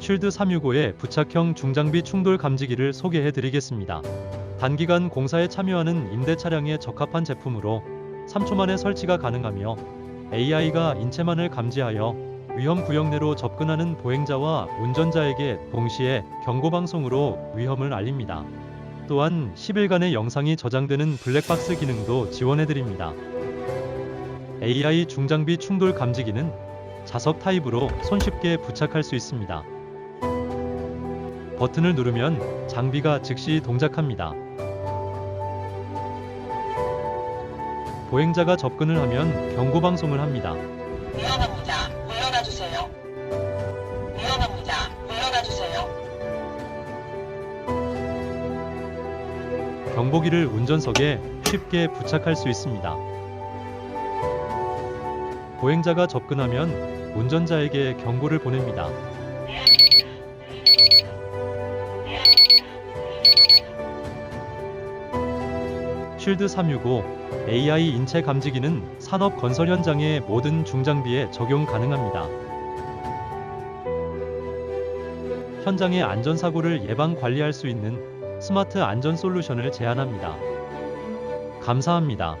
쉴드 365의 부착형 중장비 충돌 감지기를 소개해 드리겠습니다. 단기간 공사에 참여하는 임대 차량에 적합한 제품으로 3초 만에 설치가 가능하며 AI가 인체만을 감지하여 위험 구역 내로 접근하는 보행자와 운전자에게 동시에 경고 방송으로 위험을 알립니다. 또한 10일간의 영상이 저장되는 블랙박스 기능도 지원해 드립니다. AI 중장비 충돌 감지기는 자석 타입으로 손쉽게 부착할 수 있습니다. 버튼을 누르면 장비가 즉시 동작합니다. 보행자가 접근을 하면 경고 방송을 합니다. 위험합니다. 물러나 주세요. 위험합니다. 물러나 주세요. 경보기를 운전석에 쉽게 부착할 수 있습니다. 보행자가 접근하면 운전자에게 경고를 보냅니다. 쉴드 365 AI 인체 감지기는 산업 건설 현장의 모든 중장비에 적용 가능합니다. 현장의 안전사고를 예방 관리할 수 있는 스마트 안전 솔루션을 제안합니다. 감사합니다.